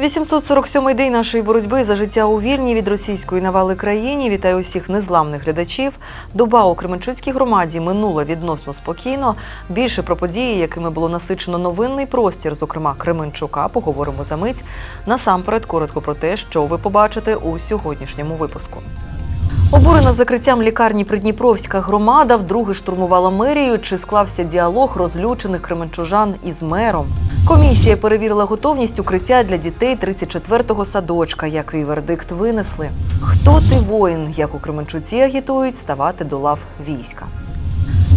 847-й день нашої боротьби за життя у вільній від російської навали країні. Вітаю усіх незламних глядачів. Доба у Кременчуцькій громаді минула відносно спокійно. Більше про події, якими було насичено новинний простір, зокрема Кременчука, поговоримо за мить. Насамперед, коротко про те, що ви побачите у сьогоднішньому випуску. Обурена закриттям лікарні Придніпровська громада вдруге штурмувала мерію. Чи склався діалог розлючених кременчужан із мером? Комісія перевірила готовність укриття для дітей 34-го садочка. Який вердикт винесли? Хто ти воїн? Як у Кременчуці агітують ставати до лав війська?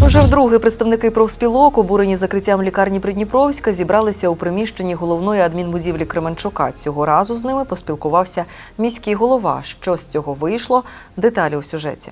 Вже вдруге представники профспілок, обурені закриттям лікарні Придніпровська, зібралися у приміщенні головної адмінбудівлі Кременчука. Цього разу з ними поспілкувався міський голова. Що з цього вийшло? Деталі у сюжеті.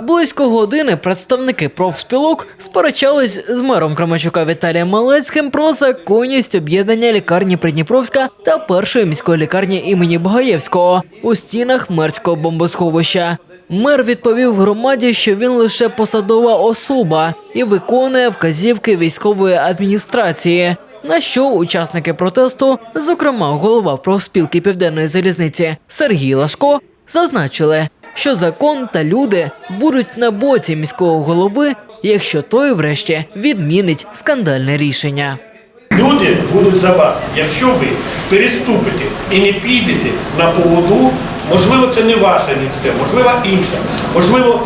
Близько години представники профспілок сперечались з мером Кременчука Віталієм Малецьким про законність об'єднання лікарні Придніпровська та першої міської лікарні імені Багаєвського у стінах мерського бомбосховища. Мер відповів громаді, що він лише посадова особа і виконує вказівки військової адміністрації. На що учасники протесту, зокрема голова профспілки Південної залізниці Сергій Лашко, зазначили, що закон та люди будуть на боці міського голови, якщо той, врешті, відмінить скандальне рішення. Люди будуть за вас, якщо ви переступите і не підете на поводу, можливо, це не ваша ініціатива, можливо, інша, можливо,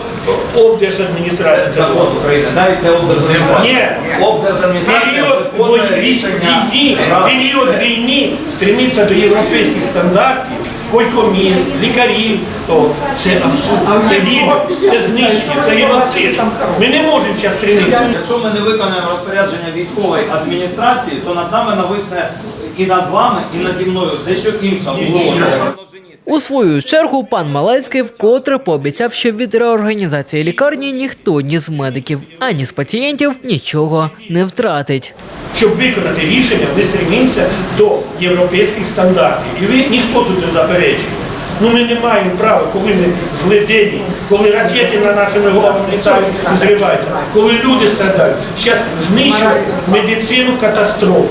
облдержадміністрація це Закон України, навіть не облдержадміністрація. Ні. Облдержадміністрація період війни, період війни стремиться до європейських стандартів, койкоміст, лікарів, то це абсурд, це гібель, це знищення, це геноцид. Ми не можемо зараз стремитися. Якщо ми не виконаємо розпорядження військової адміністрації, то над нами нависне і над вами, і наді мною дещо інша. У свою чергу пан Малецький вкотре пообіцяв, що від реорганізації лікарні ніхто ні з медиків, ані з пацієнтів нічого не втратить. Щоб виконати рішення, ми стремимося до європейських стандартів. І ви ніхто тут не заперечує. Ну ми не маємо права, коли ми злидені, коли ракети на нашими головами літають зриваються, коли люди страдають. Зараз знищують медицину катастрофу.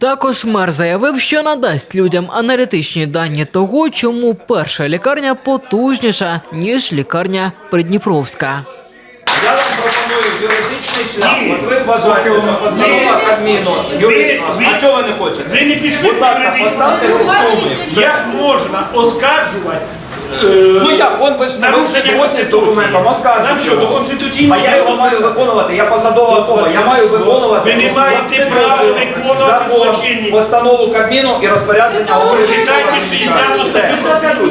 Також мер заявив, що надасть людям аналітичні дані того, чому перша лікарня потужніша ніж лікарня Придніпровська. Я вам пропоную юридичний шлях. От ви вважаєте, що постанова Кабміну юридична. А чого ви не хочете? Ви не пішли Будь ласка, по поставте юридичному. Як можна оскаржувати Ну як, он ви ж нарушення сьогодні з документом Конституції? оскаржуєте. Нам що, до. Конституційного А я його маю виконувати, я посадова особа, я маю виконувати. Ви не маєте права виконувати закон, злочинні. Постанову Кабміну і розпорядження голови Прочитайте військової 60 адміністрації. статтю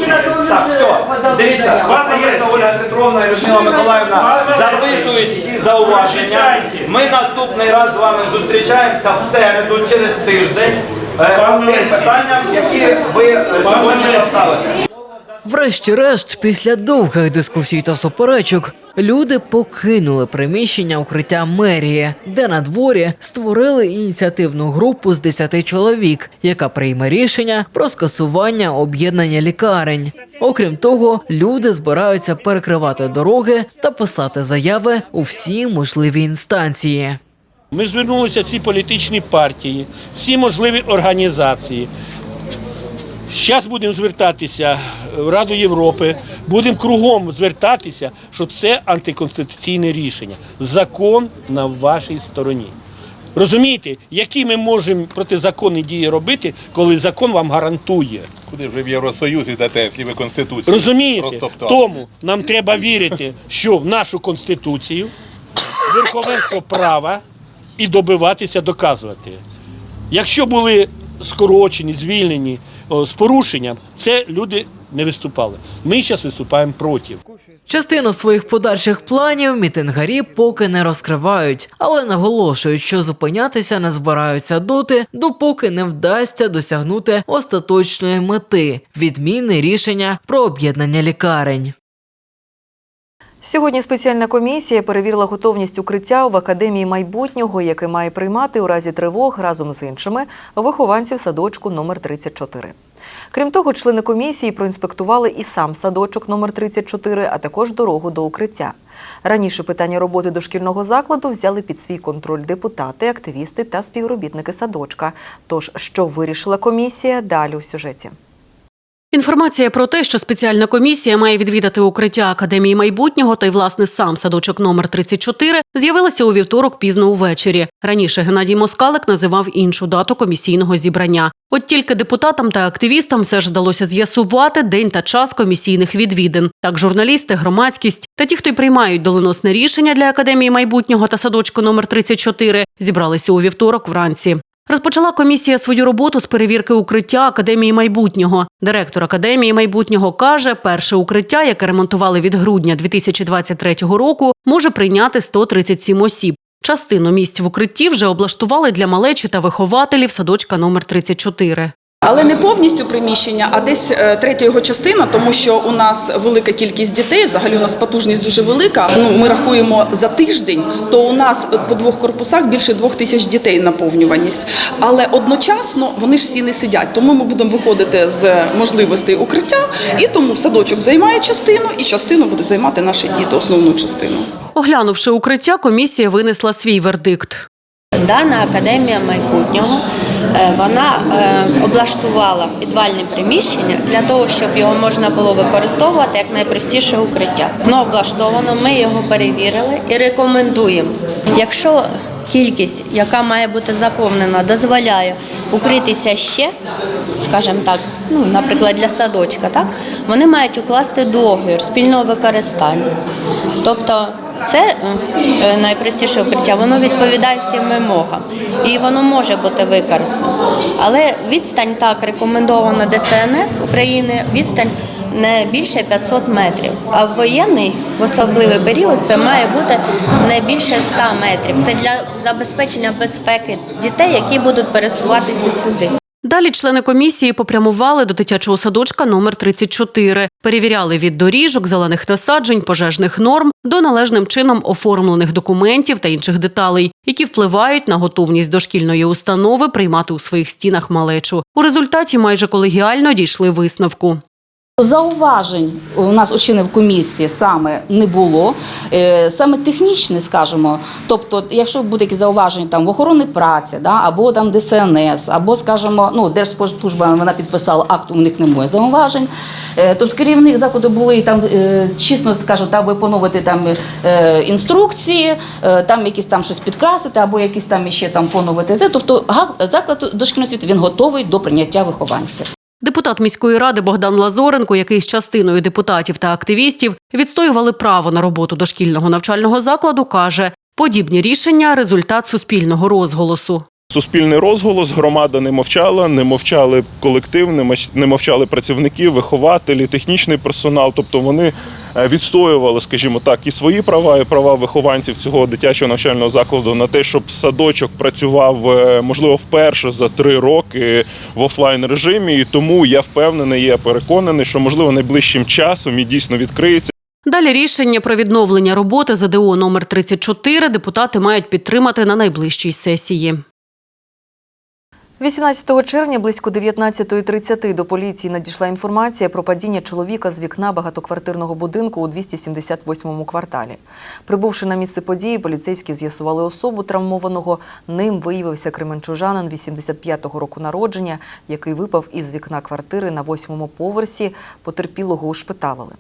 Так, все, дивіться, остається Ольга Петровна і Людмила Миколаївна записують всі зауваження. Ми наступний раз з вами зустрічаємося в середу через тиждень е, по тим питанням, які ви е, сьогодні поставите. Врешті-решт, після довгих дискусій та суперечок, люди покинули приміщення укриття мерії, де на дворі створили ініціативну групу з 10 чоловік, яка прийме рішення про скасування об'єднання лікарень. Окрім того, люди збираються перекривати дороги та писати заяви у всі можливі інстанції. Ми звернулися всі політичні партії, всі можливі організації. Зараз будемо звертатися в Раду Європи, будемо кругом звертатися, що це антиконституційне рішення. Закон на вашій стороні. Розумієте, які ми можемо протизаконні дії робити, коли закон вам гарантує? Куди вже в Євросоюз ідете, якщо ви Конституцію Розумієте? Тому нам треба вірити, що в нашу конституцію, верховенство права і добиватися, доказувати. Якщо були скорочені, звільнені з порушенням, це люди не виступали. Ми зараз виступаємо проти. Частину своїх подальших планів мітингарі поки не розкривають, але наголошують, що зупинятися не збираються доти, допоки не вдасться досягнути остаточної мети відміни рішення про об'єднання лікарень. Сьогодні спеціальна комісія перевірила готовність укриття в академії майбутнього, яке має приймати у разі тривог разом з іншими вихованців садочку номер 34. Крім того, члени комісії проінспектували і сам садочок номер 34, а також дорогу до укриття. Раніше питання роботи дошкільного закладу взяли під свій контроль депутати, активісти та співробітники садочка. Тож, що вирішила комісія, далі у сюжеті. Інформація про те, що спеціальна комісія має відвідати укриття Академії майбутнього та й власне сам садочок номер 34 з'явилася у вівторок пізно увечері. Раніше Геннадій Москалик називав іншу дату комісійного зібрання. От тільки депутатам та активістам все ж вдалося з'ясувати день та час комісійних відвідин. Так, журналісти, громадськість та ті, хто й приймають доленосне рішення для академії майбутнього та садочку номер 34, зібралися у вівторок вранці. Розпочала комісія свою роботу з перевірки укриття Академії майбутнього. Директор Академії майбутнього каже, перше укриття, яке ремонтували від грудня 2023 року, може прийняти 137 осіб. Частину місць в укритті вже облаштували для малечі та вихователів садочка номер 34. Але не повністю приміщення, а десь е, третя його частина, тому що у нас велика кількість дітей. Взагалі у нас потужність дуже велика. Ну ми рахуємо за тиждень, то у нас по двох корпусах більше двох тисяч дітей наповнюваність. Але одночасно вони ж всі не сидять. Тому ми будемо виходити з можливостей укриття, і тому садочок займає частину, і частину будуть займати наші діти, основну частину. Оглянувши укриття, комісія винесла свій вердикт. Дана академія майбутнього вона е, облаштувала підвальне приміщення для того, щоб його можна було використовувати як найпростіше укриття. Воно облаштовано, ми його перевірили і рекомендуємо. Якщо кількість, яка має бути заповнена, дозволяє укритися ще, скажімо так, ну наприклад, для садочка, так вони мають укласти договір спільного використання. Тобто це е, найпростіше укриття, воно відповідає всім вимогам і воно може бути використано. Але відстань так рекомендована ДСНС України, відстань не більше 500 метрів. А в воєнний в особливий період це має бути не більше 100 метрів. Це для забезпечення безпеки дітей, які будуть пересуватися сюди. Далі члени комісії попрямували до дитячого садочка номер 34. Перевіряли від доріжок, зелених насаджень, пожежних норм до належним чином оформлених документів та інших деталей, які впливають на готовність дошкільної установи приймати у своїх стінах малечу. У результаті майже колегіально дійшли висновку. Зауважень у нас очинив комісії саме не було. Е, Саме технічне, скажімо, тобто, якщо буде якісь зауваження там в охорони праці, да, або там ДСНС, або, скажімо, ну, Держспоживслужба вона підписала акт, у них немає зауважень. Тобто керівник закладу були там, е, чесно скажу, там виконувати там інструкції, там якісь там щось підкрасити, або якісь там ще там поновити. Тобто заклад дошкільної освіти він готовий до прийняття вихованців. Депутат міської ради Богдан Лазоренко, який з частиною депутатів та активістів відстоювали право на роботу дошкільного навчального закладу, каже, подібні рішення результат суспільного розголосу. Суспільний розголос, громада не мовчала, не мовчали колектив, не мовч- не мовчали працівники, вихователі, технічний персонал. Тобто вони е, відстоювали, скажімо так, і свої права, і права вихованців цього дитячого навчального закладу на те, щоб садочок працював е, можливо вперше за три роки в офлайн режимі. І тому я впевнений, я переконаний, що можливо найближчим часом і дійсно відкриється. Далі рішення про відновлення роботи ЗДО номер 34 депутати мають підтримати на найближчій сесії. 18 червня близько 19.30 до поліції надійшла інформація про падіння чоловіка з вікна багатоквартирного будинку у 278-му кварталі. Прибувши на місце події, поліцейські з'ясували особу травмованого. Ним виявився кременчужанин 85-го року народження, який випав із вікна квартири на восьмому поверсі. Потерпілого ушпиталили.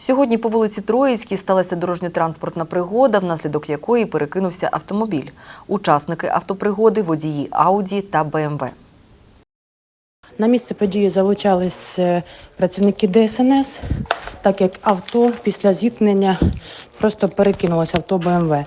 Сьогодні по вулиці Троїцькій сталася дорожньо-транспортна пригода, внаслідок якої перекинувся автомобіль. Учасники автопригоди – водії Ауді та БМВ. На місце події залучались е, працівники ДСНС, так як авто після зіткнення просто перекинулося авто БМВ.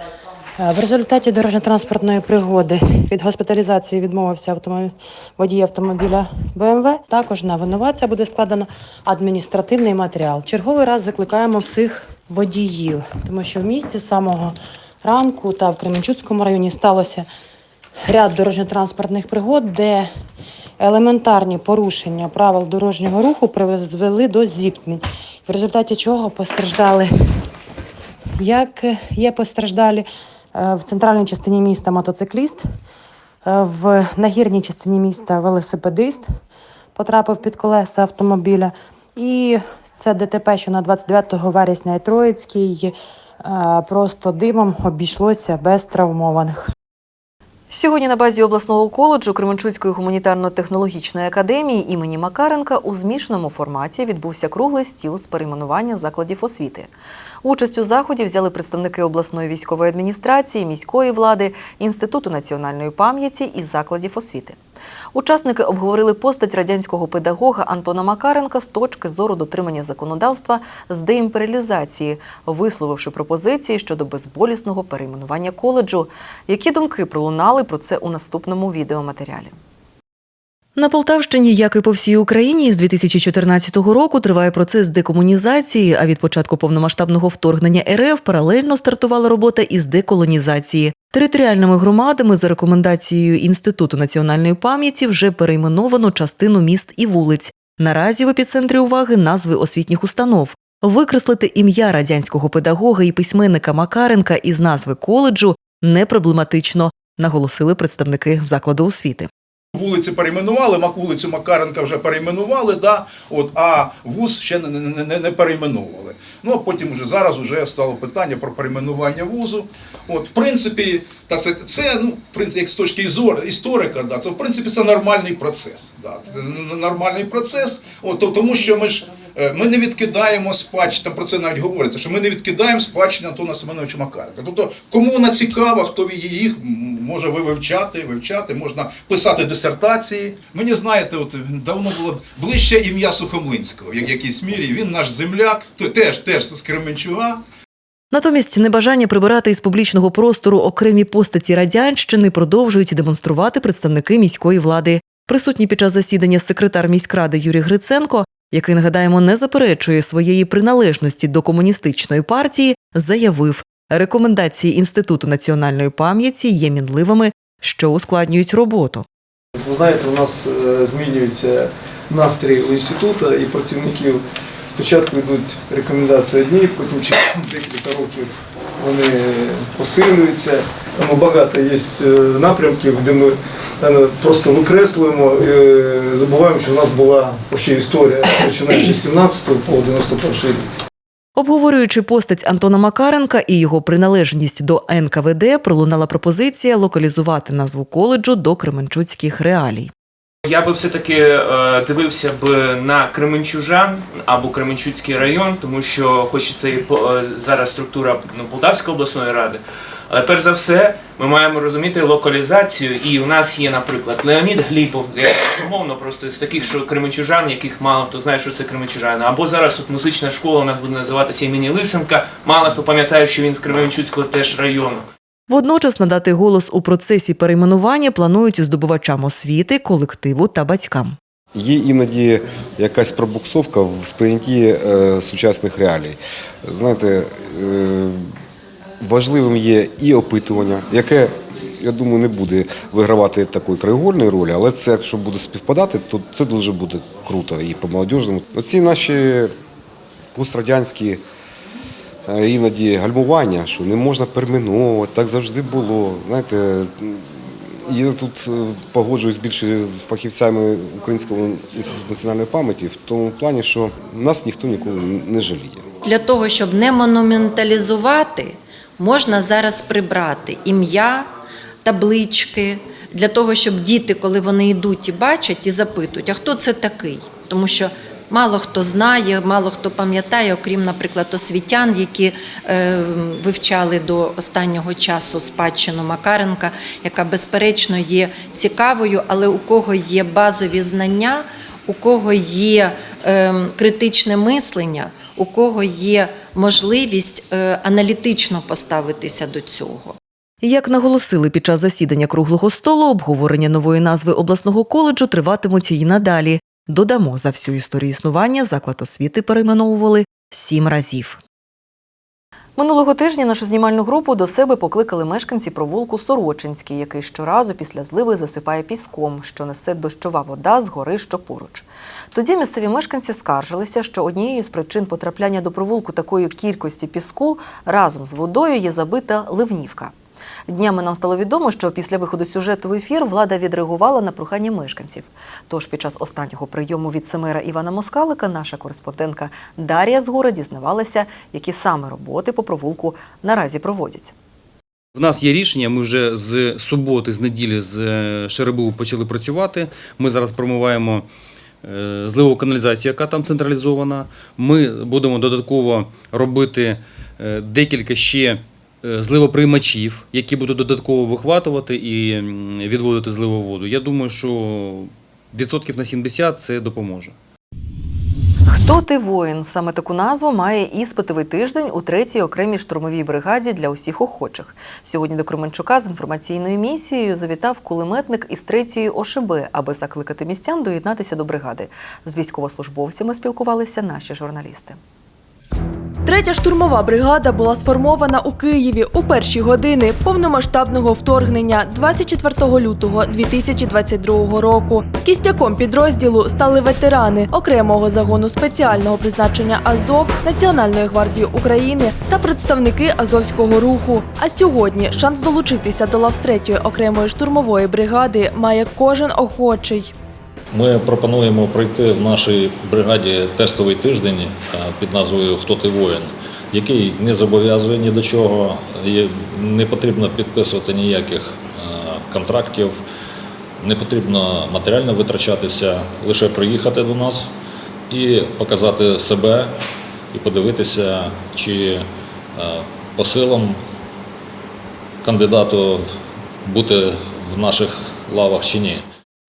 Е, В результаті дорожньо-транспортної пригоди від госпіталізації відмовився автомобіль, водій автомобіля БМВ. Також на винуватця буде складено адміністративний матеріал. Черговий раз закликаємо всіх водіїв, тому що в місті з самого ранку та в Кременчуцькому районі сталося ряд дорожньо-транспортних пригод, де елементарні порушення правил дорожнього руху призвели до зіткнень, в результаті чого постраждали як є постраждалі в центральній частині міста мотоцикліст, е, в нагірній частині міста велосипедист. потрапив під колеса автомобіля. І це ДТП, що на 29 вересня Троїцький е, просто димом обійшлося без травмованих. Сьогодні на базі обласного коледжу Кременчуцької гуманітарно-технологічної академії імені Макаренка у змішаному форматі відбувся круглий стіл з перейменування закладів освіти. Участь у заході взяли представники обласної військової адміністрації, міської влади, Інституту національної пам'яті і закладів освіти. Учасники обговорили постать радянського педагога Антона Макаренка з точки зору дотримання законодавства з деімперіалізації, висловивши пропозиції щодо безболісного перейменування коледжу. Які думки пролунали про це у наступному відеоматеріалі? На Полтавщині, як і по всій Україні, з 2014 року триває процес декомунізації. А від початку повномасштабного вторгнення РФ паралельно стартувала робота із деколонізації. Територіальними громадами за рекомендацією Інституту національної пам'яті вже перейменовано частину міст і вулиць. Наразі в епіцентрі уваги назви освітніх установ. Викреслити ім'я радянського педагога і письменника Макаренка із назви коледжу не проблематично, наголосили представники закладу освіти. Вулиці перейменували, Мак- вулицю Макаренка вже перейменували, да, от, а вуз ще не, не, не, не перейменували. Ну а потім вже зараз вже стало питання про перейменування вузу. От, в принципі, так сказати, це ну, в як з точки зору історика, да, це в принципі це нормальний процес. Да, нормальний процес, от, тому що ми ж ми не відкидаємо спадщину, там про це навіть говориться, що ми не відкидаємо спадщину Антона Семеновича Макаренка. Тобто, кому вона цікава, хто їх може ви вивчати, вивчати, можна писати дисертації. Мені знаєте, от давно було ближче ім'я Сухомлинського, як в якійсь мірі. Він наш земляк, теж теж з Кременчуга. Натомість небажання прибирати із публічного простору окремі постаті радянщини продовжують демонструвати представники міської влади. Присутній під час засідання секретар міськради Юрій Гриценко, який нагадаємо не заперечує своєї приналежності до комуністичної партії, заявив, рекомендації Інституту національної пам'яті є мінливими, що ускладнюють роботу. Ви знаєте, у нас е, змінюється настрій у інституту і працівників. Спочатку йдуть рекомендації одні, потім через декілька років вони посилюються. Тому багато є е, напрямків, де ми е, просто викреслюємо, е, забуваємо, що у нас була ще історія, починаючи з 17 по 91 рік. Обговорюючи постать Антона Макаренка і його приналежність до НКВД, пролунала пропозиція локалізувати назву коледжу до кременчуцьких реалій. Я би все-таки е, дивився б на Кременчужан або Кременчуцький район, тому що хоч це і по- зараз структура ну, Полтавської обласної ради. Але перш за все, ми маємо розуміти локалізацію, і у нас є, наприклад, Леонід Глібов, умовно просто з таких, що Кременчужан, яких мало хто знає, що це Кременчужани. Або зараз от музична школа у нас буде називатися імені Лисенка. Мало хто пам'ятає, що він з Кременчуцького теж району. Водночас надати голос у процесі перейменування планують здобувачам освіти, колективу та батькам. Є іноді якась пробуксовка в сприйнятті е, сучасних реалій. Знаєте, е, важливим є і опитування, яке, я думаю, не буде вигравати такої краєгольної ролі, але це, якщо буде співпадати, то це дуже буде круто і по молодіжному. Оці наші пострадянські е, іноді гальмування, що не можна перейменовувати, так завжди було. Знаєте, я тут е, погоджуюсь більше з фахівцями Українського інституту національної пам'яті в тому плані, що нас ніхто ніколи не жаліє. Для того, щоб не монументалізувати, можна зараз прибрати ім'я, таблички, для того, щоб діти, коли вони йдуть і бачать, і запитують, а хто це такий? Тому що мало хто знає, мало хто пам'ятає, окрім, наприклад, освітян, які е, вивчали до останнього часу спадщину Макаренка, яка безперечно є цікавою, але у кого є базові знання, у кого є е, критичне мислення, у кого є можливість е, аналітично поставитися до цього. Як наголосили під час засідання круглого столу, обговорення нової назви обласного коледжу триватимуть і надалі. Додамо, за всю історію існування заклад освіти перейменовували сім разів. Минулого тижня нашу знімальну групу до себе покликали мешканці провулку Сорочинський, який щоразу після зливи засипає піском, що несе дощова вода з гори, що поруч. Тоді місцеві мешканці скаржилися, що однією з причин потрапляння до провулку такої кількості піску разом з водою є забита ливнівка. Днями нам стало відомо, що після виходу сюжету в ефір влада відреагувала на прохання мешканців. Тож під час останнього прийому віцемера Івана Москалика наша кореспондентка Дар'я Згура дізнавалася, які саме роботи по провулку наразі проводять. В нас є рішення. Ми вже з суботи, з неділі з е, ШРБУ почали працювати. Ми зараз промиваємо е, зливову каналізацію, яка там централізована. Ми будемо додатково робити е, декілька ще зливоприймачів, які будуть додатково вихватувати і відводити зливову воду. Я думаю, що відсотків на 70 це допоможе. Хто ти воїн? Саме таку назву має іспитовий тиждень у третій окремій штурмовій бригаді для усіх охочих. Сьогодні до Кременчука з інформаційною місією завітав кулеметник із третьої ОШБ, аби закликати містян доєднатися до бригади. З військовослужбовцями спілкувалися наші журналісти. Третя штурмова бригада була сформована у Києві у перші години повномасштабного вторгнення 24 лютого 2022 року. Кістяком підрозділу стали ветерани окремого загону спеціального призначення Азов Національної гвардії України та представники Азовського руху. А сьогодні шанс долучитися до лав третьої окремої штурмової бригади має кожен охочий. Ми пропонуємо пройти в нашій бригаді тестовий тиждень е, під назвою Хто ти воїн, який не зобов'язує ні до чого, не потрібно підписувати ніяких е, контрактів, не потрібно матеріально витрачатися, лише приїхати до нас і показати себе і подивитися, чи е, по силам кандидату бути в наших лавах чи ні.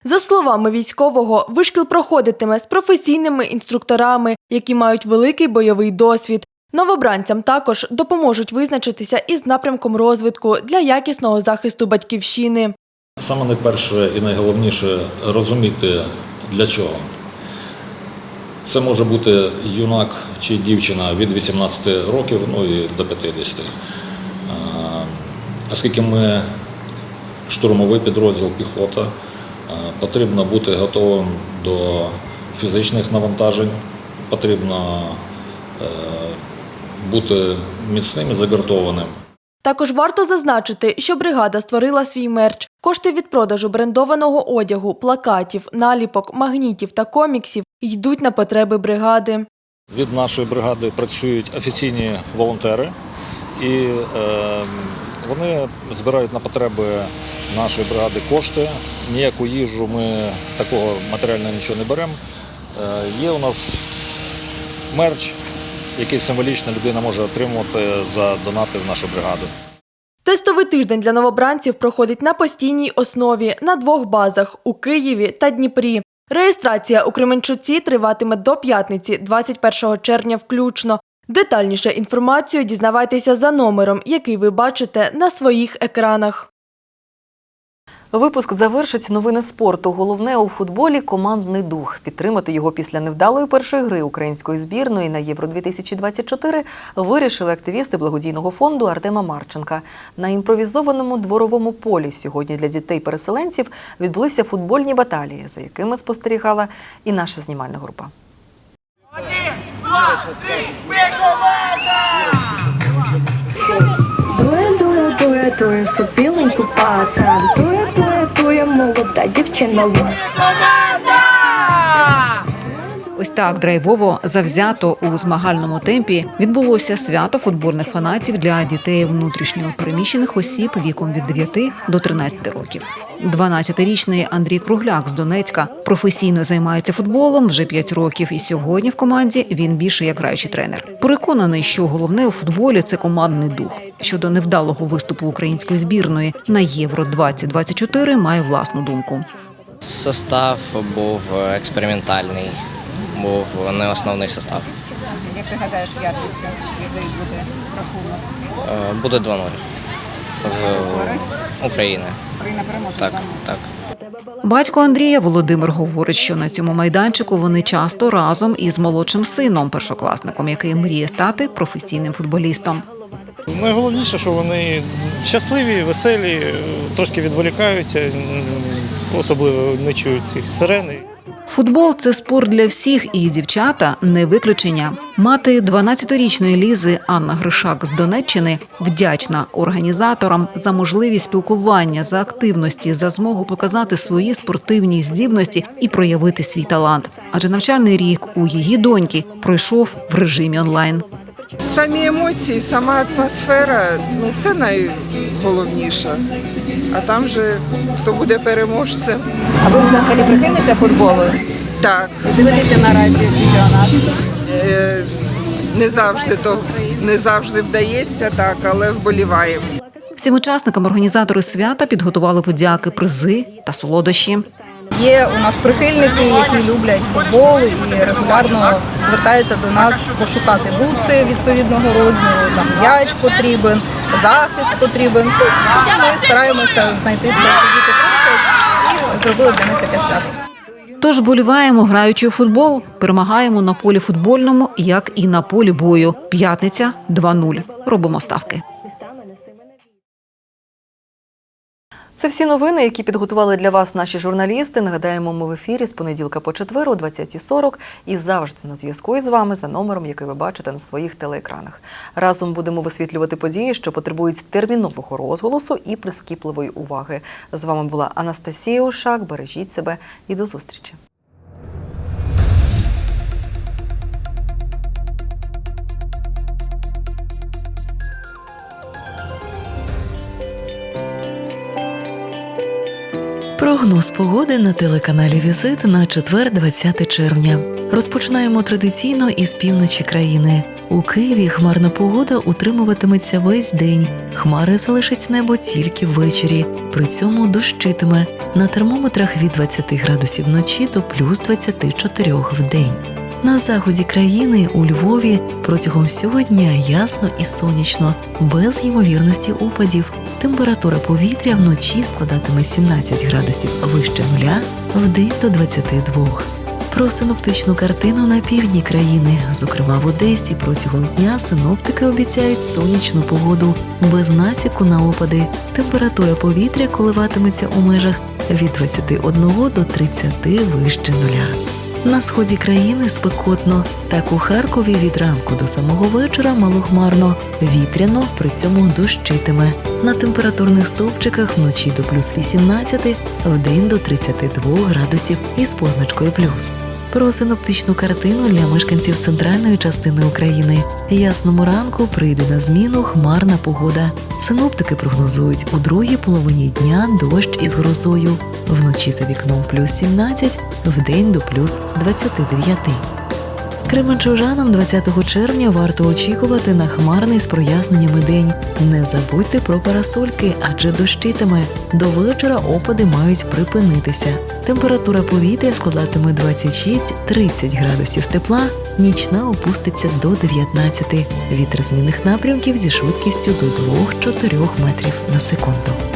За словами військового, вишкіл проходитиме з професійними інструкторами, які мають великий бойовий досвід. Новобранцям також допоможуть визначитися із напрямком розвитку для якісного захисту батьківщини. Саме найперше і найголовніше розуміти для чого. Це може бути юнак чи дівчина від 18 років ну і до 50. Оскільки ми штурмовий підрозділ піхота, потрібно бути готовим до фізичних навантажень, потрібно е, бути міцним і загартованим. Також варто зазначити, що бригада створила свій мерч. Кошти від продажу брендованого одягу, плакатів, наліпок, магнітів та коміксів йдуть на потреби бригади. Від нашої бригади працюють офіційні волонтери, і е, вони збирають на потреби нашої бригади кошти. Ніяку їжу ми такого матеріально нічого не беремо. Е, є у нас мерч, який символічно людина може отримувати за донати в нашу бригаду. Тестовий тиждень для новобранців проходить на постійній основі на двох базах у Києві та Дніпрі. Реєстрація у Кременчуці триватиме до п'ятниці, 21 червня включно. Детальніше інформацію дізнавайтеся за номером, який ви бачите на своїх екранах. Випуск завершить новини спорту. Головне у футболі командний дух. Підтримати його після невдалої першої гри української збірної на Євро 2024 вирішили активісти благодійного фонду Артема Марченка. На імпровізованому дворовому полі сьогодні для дітей-переселенців відбулися футбольні баталії, за якими спостерігала і наша знімальна група. Дує, дує, дує, дує. Дує, дує, дує, молода дівчина. Ось так драйвово завзято у змагальному темпі відбулося свято футбольних фанатів для дітей внутрішньо переміщених осіб віком від 9 до 13 років. 12-річний Андрій Кругляк з Донецька професійно займається футболом вже 5 років, і сьогодні в команді він більше як граючий тренер. Переконаний, що головне у футболі це командний дух. Щодо невдалого виступу української збірної на Євро 2024 має власну думку. Состав був експериментальний, був не основний состав. Як ти гадаєш п'ятницю, який буде рахунок? Е, Буде 2-0 в? Україні. Україна переможе Так, 2:0. так. Батько Андрія Володимир говорить, що на цьому майданчику вони часто разом із молодшим сином, першокласником, який мріє стати професійним футболістом. Найголовніше, що вони щасливі, веселі, трошки відволікаються, особливо не чують цих сирени. Футбол це спорт для всіх, і дівчата не виключення. Мати 12-річної лізи Анна Гришак з Донеччини вдячна організаторам за можливість спілкування, за активності, за змогу показати свої спортивні здібності і проявити свій талант. Адже навчальний рік у її доньки пройшов в режимі онлайн. Самі емоції, сама атмосфера ну це найголовніше. А там же хто буде переможцем. А ви взагалі прихильниця футболу? Так. Дивитися наразі чемпіонат? Е, не завжди то не завжди вдається, так, але вболіваємо. Всім учасникам організатори свята підготували подяки, призи та солодощі. Є у нас прихильники, які люблять футбол і регулярно звертаються до нас пошукати буци відповідного розміру, там м'яч потрібен, захист потрібен. Ми стараємося знайти все, що діти просять, і зробили для них таке свято. Тож боліваємо, граючи у футбол, перемагаємо на полі футбольному, як і на полі бою. П'ятниця 2-0. Робимо ставки. Це всі новини, які підготували для вас наші журналісти. Нагадаємо, ми в ефірі з понеділка по четвер о 20.40 і завжди на зв'язку із вами за номером, який ви бачите на своїх телеекранах. Разом будемо висвітлювати події, що потребують термінового розголосу і прискіпливої уваги. З вами була Анастасія Ушак. Бережіть себе і до зустрічі. Прогноз погоди на телеканалі Візит на четвер, 20 червня. Розпочинаємо традиційно із півночі країни. У Києві хмарна погода утримуватиметься весь день. Хмари залишать небо тільки ввечері. При цьому дощитиме на термометрах від 20 градусів вночі до плюс 24 в день. На заході країни у Львові протягом всього дня ясно і сонячно, без ймовірності опадів. Температура повітря вночі складатиме 17 градусів вище нуля, вдень до 22. Про синоптичну картину на півдні країни, зокрема в Одесі, протягом дня синоптики обіцяють сонячну погоду без націку на опади. Температура повітря коливатиметься у межах від 21 до 30 вище нуля. На сході країни спекотно, так у Харкові від ранку до самого вечора малохмарно, вітряно, при цьому дощитиме. На температурних стовпчиках вночі до плюс 18, вдень до 32 градусів із позначкою плюс. Про синоптичну картину для мешканців центральної частини України. Ясному ранку прийде на зміну хмарна погода. Синоптики прогнозують у другій половині дня дощ із грозою. Вночі за вікном плюс 17, вдень до плюс 29. Кременчужанам 20 червня варто очікувати на хмарний з проясненнями день. Не забудьте про парасольки, адже дощитиме. До вечора опади мають припинитися. Температура повітря складатиме 26-30 градусів тепла, нічна опуститься до 19. Вітер змінних напрямків зі швидкістю до 2-4 метрів на секунду.